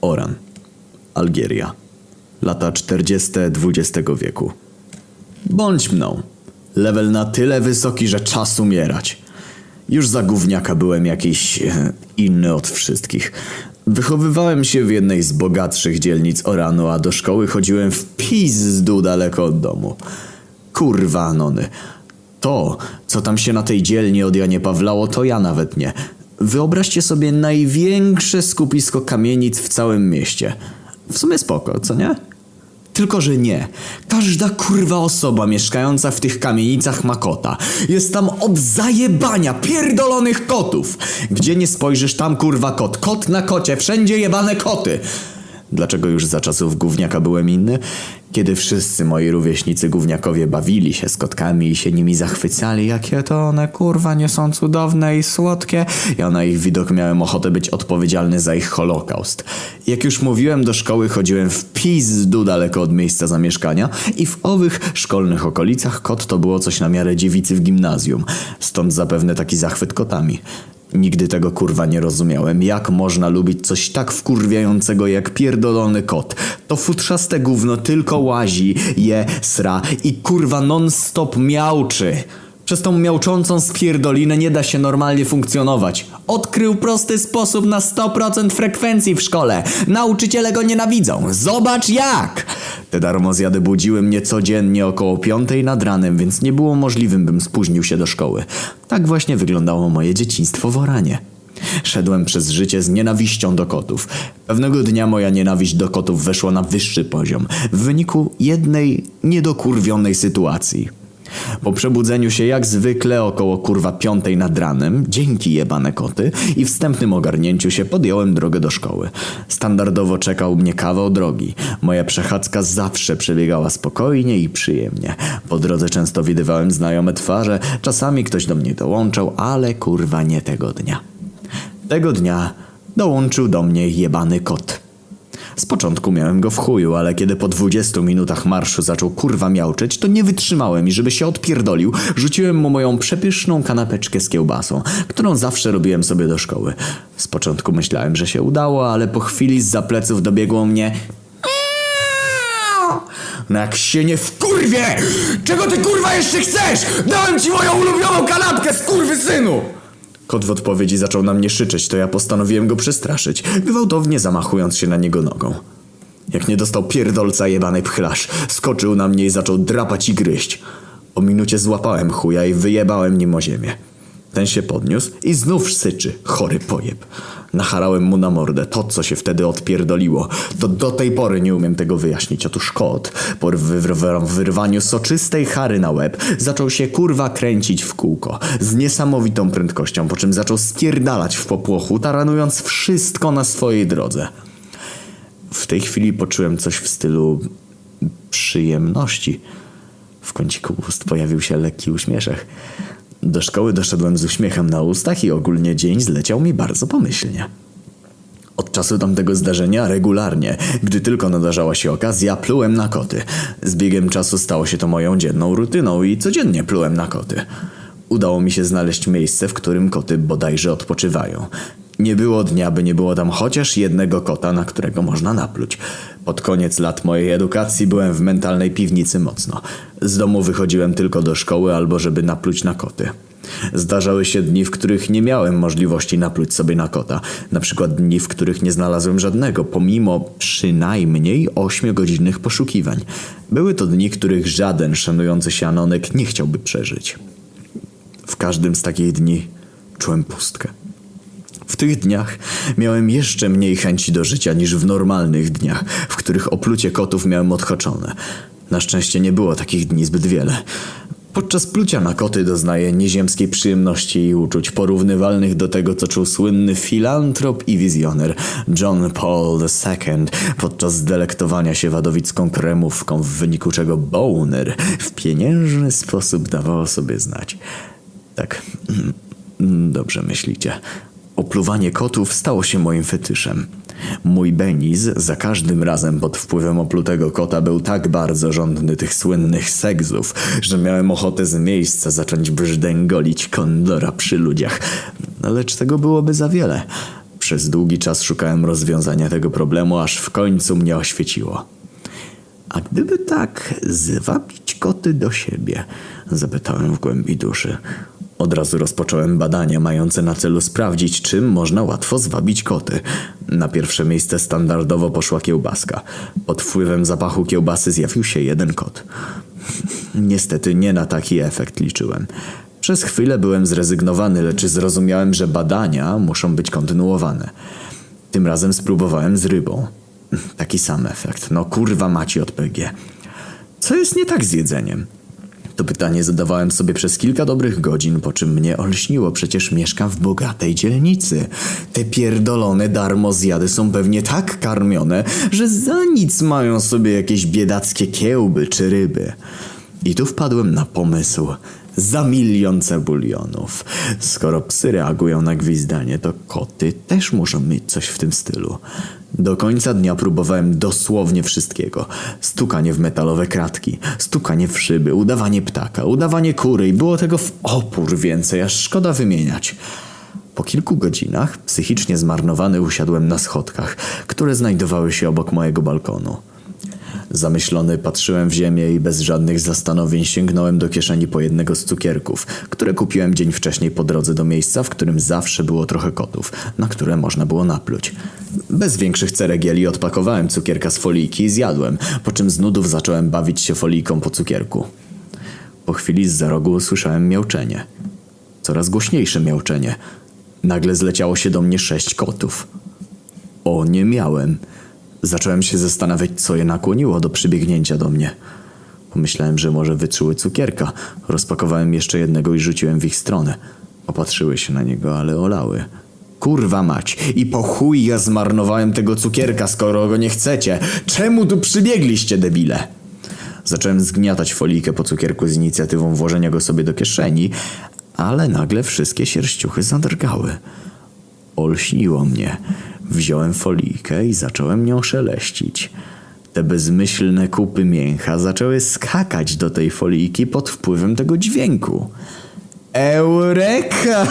Oran, Algieria. Lata 40. XX wieku. Bądź mną. Level na tyle wysoki, że czas umierać. Już za gówniaka byłem jakiś e, inny od wszystkich. Wychowywałem się w jednej z bogatszych dzielnic Oranu, a do szkoły chodziłem w pizdu daleko od domu. Kurwa, Anony. To, co tam się na tej dzielni od Janie Pawlało, to ja nawet nie. Wyobraźcie sobie największe skupisko kamienic w całym mieście. W sumie spoko, co nie? Tylko, że nie. Każda kurwa osoba mieszkająca w tych kamienicach ma kota. Jest tam od zajebania pierdolonych kotów. Gdzie nie spojrzysz, tam kurwa kot. Kot na kocie, wszędzie jebane koty. Dlaczego już za czasów gówniaka byłem inny? Kiedy wszyscy moi rówieśnicy gówniakowie bawili się z kotkami i się nimi zachwycali, jakie to one kurwa nie są cudowne i słodkie, ja na ich widok miałem ochotę być odpowiedzialny za ich holokaust. Jak już mówiłem, do szkoły chodziłem w pizdu daleko od miejsca zamieszkania i w owych szkolnych okolicach kot to było coś na miarę dziewicy w gimnazjum. Stąd zapewne taki zachwyt kotami. Nigdy tego kurwa nie rozumiałem. Jak można lubić coś tak wkurwiającego jak pierdolony kot? To futrzaste gówno tylko łazi, je, sra i kurwa non-stop miauczy. Przez tą miauczącą spierdolinę nie da się normalnie funkcjonować. Odkrył prosty sposób na 100% frekwencji w szkole. Nauczyciele go nienawidzą. Zobacz jak! Te darmozjady budziły mnie codziennie około piątej nad ranem, więc nie było możliwym, bym spóźnił się do szkoły. Tak właśnie wyglądało moje dzieciństwo w Oranie. Szedłem przez życie z nienawiścią do kotów. Pewnego dnia moja nienawiść do kotów weszła na wyższy poziom w wyniku jednej niedokurwionej sytuacji. Po przebudzeniu się jak zwykle około kurwa piątej nad ranem, dzięki jebane koty i wstępnym ogarnięciu się podjąłem drogę do szkoły. Standardowo czekał mnie kawał drogi. Moja przechadzka zawsze przebiegała spokojnie i przyjemnie. Po drodze często widywałem znajome twarze, czasami ktoś do mnie dołączał, ale kurwa nie tego dnia. Tego dnia dołączył do mnie jebany kot. Z początku miałem go w chuju, ale kiedy po 20 minutach marszu zaczął kurwa miauczeć, to nie wytrzymałem i żeby się odpierdolił, rzuciłem mu moją przepyszną kanapeczkę z kiełbasą, którą zawsze robiłem sobie do szkoły. Z początku myślałem, że się udało, ale po chwili z pleców dobiegło mnie no jak się nie wkurwie! Czego ty kurwa jeszcze chcesz? Dałem ci moją ulubioną kanapkę, synu! Kot w odpowiedzi zaczął na mnie krzyczeć, to ja postanowiłem go przestraszyć, gwałtownie zamachując się na niego nogą. Jak nie dostał pierdolca jebanej pchlarz, skoczył na mnie i zaczął drapać i gryźć. O minucie złapałem chuja i wyjebałem nim o ziemię. Ten się podniósł i znów syczy, chory pojeb. Nacharałem mu na mordę to, co się wtedy odpierdoliło. To do tej pory nie umiem tego wyjaśnić. Otóż kot, po wyrw- wyrwaniu soczystej chary na łeb, zaczął się kurwa kręcić w kółko. Z niesamowitą prędkością, po czym zaczął spierdalać w popłochu, taranując wszystko na swojej drodze. W tej chwili poczułem coś w stylu przyjemności. W kąciku ust pojawił się lekki uśmieszek. Do szkoły doszedłem z uśmiechem na ustach i ogólnie dzień zleciał mi bardzo pomyślnie. Od czasu tamtego zdarzenia regularnie, gdy tylko nadarzała się okazja, plułem na koty. Z biegiem czasu stało się to moją dzienną rutyną i codziennie plułem na koty. Udało mi się znaleźć miejsce, w którym koty bodajże odpoczywają. Nie było dnia, by nie było tam chociaż jednego kota, na którego można napluć. Pod koniec lat mojej edukacji byłem w mentalnej piwnicy mocno. Z domu wychodziłem tylko do szkoły albo żeby napluć na koty. Zdarzały się dni, w których nie miałem możliwości napluć sobie na kota. Na przykład dni, w których nie znalazłem żadnego, pomimo przynajmniej ośmiogodzinnych poszukiwań. Były to dni, których żaden szanujący się Anonek nie chciałby przeżyć. W każdym z takich dni czułem pustkę. W tych dniach miałem jeszcze mniej chęci do życia niż w normalnych dniach, w których oplucie kotów miałem odhaczone. Na szczęście nie było takich dni zbyt wiele. Podczas plucia na koty doznaję nieziemskiej przyjemności i uczuć porównywalnych do tego, co czuł słynny filantrop i wizjoner John Paul II podczas delektowania się wadowicką kremówką, w wyniku czego Boner w pieniężny sposób dawał sobie znać. Tak, dobrze myślicie. Opluwanie kotów stało się moim fetyszem. Mój Beniz za każdym razem pod wpływem oplutego kota był tak bardzo żądny tych słynnych seksów, że miałem ochotę z miejsca zacząć brzdęgolić kondora przy ludziach. Lecz tego byłoby za wiele. Przez długi czas szukałem rozwiązania tego problemu, aż w końcu mnie oświeciło. A gdyby tak zwabić koty do siebie? Zapytałem w głębi duszy. Od razu rozpocząłem badania mające na celu sprawdzić, czym można łatwo zwabić koty. Na pierwsze miejsce standardowo poszła kiełbaska. Pod wpływem zapachu kiełbasy zjawił się jeden kot. Niestety nie na taki efekt liczyłem. Przez chwilę byłem zrezygnowany, lecz zrozumiałem, że badania muszą być kontynuowane. Tym razem spróbowałem z rybą. Taki sam efekt. No kurwa maci od PG. Co jest nie tak z jedzeniem? To pytanie zadawałem sobie przez kilka dobrych godzin, po czym mnie olśniło. Przecież mieszkam w bogatej dzielnicy. Te pierdolone darmo zjady są pewnie tak karmione, że za nic mają sobie jakieś biedackie kiełby czy ryby. I tu wpadłem na pomysł. Za milion cebulionów. Skoro psy reagują na gwizdanie, to koty też muszą mieć coś w tym stylu. Do końca dnia próbowałem dosłownie wszystkiego. Stukanie w metalowe kratki, stukanie w szyby, udawanie ptaka, udawanie kury i było tego w opór więcej, aż szkoda wymieniać. Po kilku godzinach, psychicznie zmarnowany, usiadłem na schodkach, które znajdowały się obok mojego balkonu. Zamyślony patrzyłem w ziemię i bez żadnych zastanowień sięgnąłem do kieszeni po jednego z cukierków, które kupiłem dzień wcześniej po drodze do miejsca, w którym zawsze było trochę kotów, na które można było napluć. Bez większych ceregieli odpakowałem cukierka z folijki i zjadłem, po czym z nudów zacząłem bawić się folijką po cukierku. Po chwili z za rogu usłyszałem miauczenie. Coraz głośniejsze miauczenie. Nagle zleciało się do mnie sześć kotów. O, nie miałem. Zacząłem się zastanawiać, co je nakłoniło do przybiegnięcia do mnie. Pomyślałem, że może wyczuły cukierka. Rozpakowałem jeszcze jednego i rzuciłem w ich stronę. Opatrzyły się na niego, ale olały. Kurwa mać, i po chuj ja zmarnowałem tego cukierka, skoro go nie chcecie. Czemu tu przybiegliście, debile? Zacząłem zgniatać folijkę po cukierku z inicjatywą włożenia go sobie do kieszeni, ale nagle wszystkie sierściuchy zadrgały. Olśniło mnie. Wziąłem folijkę i zacząłem nią szeleścić. Te bezmyślne kupy mięcha zaczęły skakać do tej folijki pod wpływem tego dźwięku. Eureka!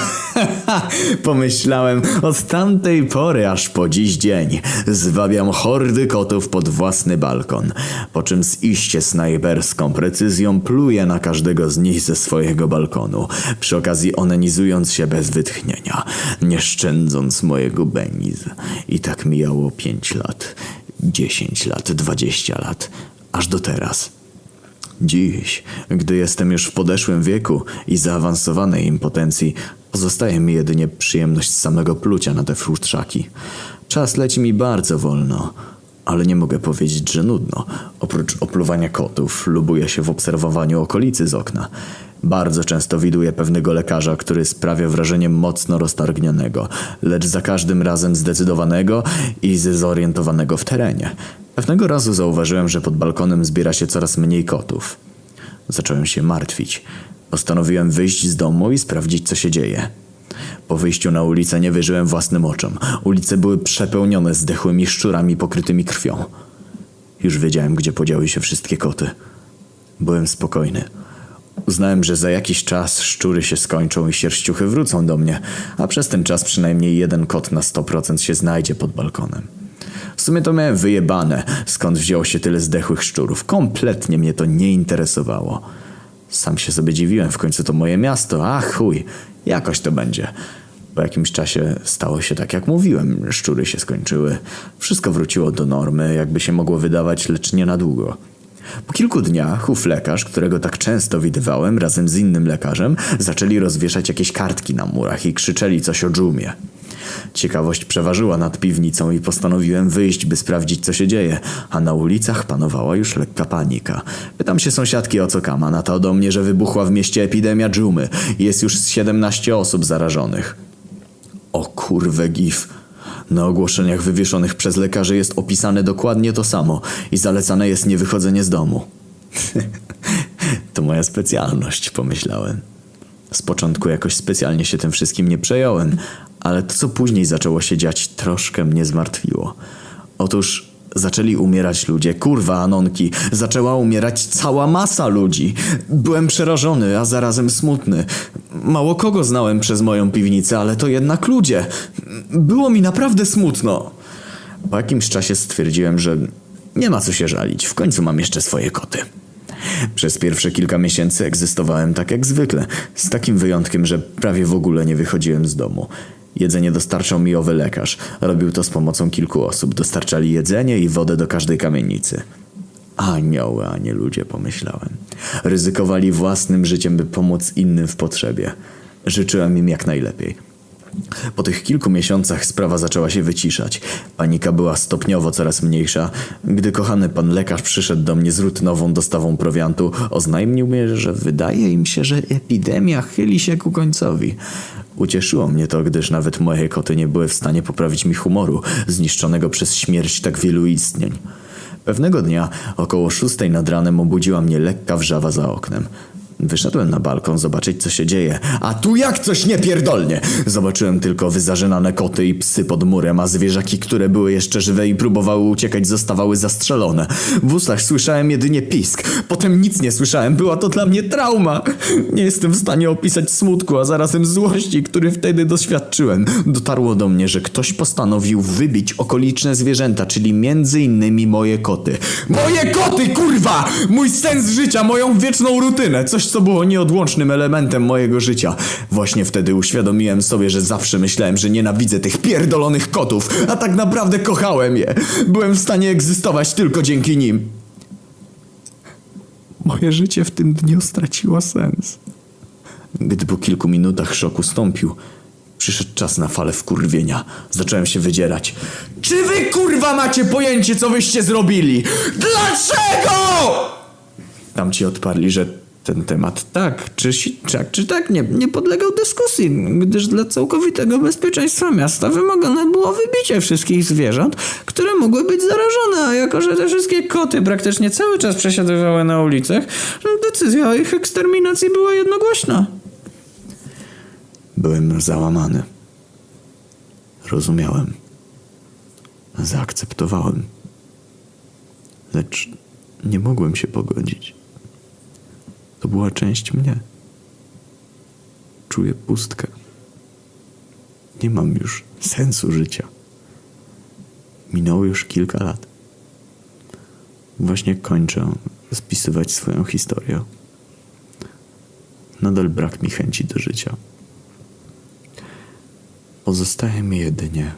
Pomyślałem od tamtej pory aż po dziś dzień. Zwabiam hordy kotów pod własny balkon, po czym z iście snajperską precyzją pluję na każdego z nich ze swojego balkonu, przy okazji onanizując się bez wytchnienia, nie szczędząc mojego beniz. I tak mijało pięć lat, dziesięć lat, dwadzieścia lat, aż do teraz. Dziś, gdy jestem już w podeszłym wieku i zaawansowanej impotencji, pozostaje mi jedynie przyjemność samego plucia na te futrzaki. Czas leci mi bardzo wolno, ale nie mogę powiedzieć, że nudno. Oprócz opluwania kotów, lubuję się w obserwowaniu okolicy z okna. Bardzo często widuję pewnego lekarza, który sprawia wrażenie mocno roztargnionego, lecz za każdym razem zdecydowanego i zorientowanego w terenie. Pewnego razu zauważyłem, że pod balkonem zbiera się coraz mniej kotów. Zacząłem się martwić. Postanowiłem wyjść z domu i sprawdzić, co się dzieje. Po wyjściu na ulicę nie wierzyłem własnym oczom. Ulice były przepełnione zdechłymi szczurami pokrytymi krwią. Już wiedziałem, gdzie podziały się wszystkie koty. Byłem spokojny. Uznałem, że za jakiś czas szczury się skończą i sierściuchy wrócą do mnie, a przez ten czas przynajmniej jeden kot na 100% się znajdzie pod balkonem. W sumie to miałem wyjebane, skąd wzięło się tyle zdechłych szczurów. Kompletnie mnie to nie interesowało. Sam się sobie dziwiłem, w końcu to moje miasto, a chuj, jakoś to będzie. Po jakimś czasie stało się tak, jak mówiłem. Szczury się skończyły. Wszystko wróciło do normy, jakby się mogło wydawać, lecz nie na długo. Po kilku dniach ów lekarz, którego tak często widywałem razem z innym lekarzem, zaczęli rozwieszać jakieś kartki na murach i krzyczeli coś o dżumie. Ciekawość przeważyła nad piwnicą i postanowiłem wyjść, by sprawdzić, co się dzieje, a na ulicach panowała już lekka panika. Pytam się sąsiadki o co kama, na to do mnie, że wybuchła w mieście epidemia dżumy jest już z 17 osób zarażonych. O kurwę gif. Na ogłoszeniach wywieszonych przez lekarzy jest opisane dokładnie to samo i zalecane jest niewychodzenie z domu. to moja specjalność, pomyślałem. Z początku jakoś specjalnie się tym wszystkim nie przejąłem, ale to co później zaczęło się dziać troszkę mnie zmartwiło. Otóż zaczęli umierać ludzie, kurwa Anonki, zaczęła umierać cała masa ludzi. Byłem przerażony, a zarazem smutny. Mało kogo znałem przez moją piwnicę, ale to jednak ludzie. było mi naprawdę smutno. Po jakimś czasie stwierdziłem, że nie ma co się żalić, w końcu mam jeszcze swoje koty. Przez pierwsze kilka miesięcy egzystowałem tak jak zwykle, z takim wyjątkiem, że prawie w ogóle nie wychodziłem z domu. Jedzenie dostarczał mi owy lekarz. Robił to z pomocą kilku osób. Dostarczali jedzenie i wodę do każdej kamienicy. Anioły, a nie ludzie, pomyślałem. Ryzykowali własnym życiem, by pomóc innym w potrzebie. Życzyłem im jak najlepiej. Po tych kilku miesiącach sprawa zaczęła się wyciszać. Panika była stopniowo coraz mniejsza. Gdy kochany pan lekarz przyszedł do mnie z rutynową dostawą prowiantu, oznajmił mi, że wydaje im się, że epidemia chyli się ku końcowi. Ucieszyło mnie to, gdyż nawet moje koty nie były w stanie poprawić mi humoru, zniszczonego przez śmierć tak wielu istnień. Pewnego dnia, około szóstej nad ranem, obudziła mnie lekka wrzawa za oknem. Wyszedłem na balkon zobaczyć, co się dzieje, a tu jak coś niepierdolnie! Zobaczyłem tylko wyzażynane koty i psy pod murem, a zwierzaki, które były jeszcze żywe i próbowały uciekać, zostawały zastrzelone. W ustach słyszałem jedynie pisk, potem nic nie słyszałem, była to dla mnie trauma. Nie jestem w stanie opisać smutku, a zarazem złości, który wtedy doświadczyłem. Dotarło do mnie, że ktoś postanowił wybić okoliczne zwierzęta, czyli między innymi moje koty. Moje koty, kurwa! Mój sens życia, moją wieczną rutynę, coś co było nieodłącznym elementem mojego życia. Właśnie wtedy uświadomiłem sobie, że zawsze myślałem, że nienawidzę tych pierdolonych kotów, a tak naprawdę kochałem je. Byłem w stanie egzystować tylko dzięki nim. Moje życie w tym dniu straciło sens. Gdy po kilku minutach szok ustąpił, przyszedł czas na falę wkurwienia. Zacząłem się wydzierać. Czy wy kurwa macie pojęcie, co wyście zrobili? Dlaczego? Tamci odparli, że ten temat tak czy, si- tak, czy tak nie, nie podlegał dyskusji, gdyż dla całkowitego bezpieczeństwa miasta wymagane było wybicie wszystkich zwierząt, które mogły być zarażone, a jako że te wszystkie koty praktycznie cały czas przesiadywały na ulicach, decyzja o ich eksterminacji była jednogłośna. Byłem załamany. Rozumiałem. Zaakceptowałem. Lecz nie mogłem się pogodzić. To była część mnie. Czuję pustkę. Nie mam już sensu życia. Minęło już kilka lat. Właśnie kończę spisywać swoją historię. Nadal brak mi chęci do życia. Pozostaje mi jedynie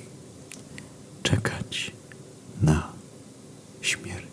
czekać na śmierć.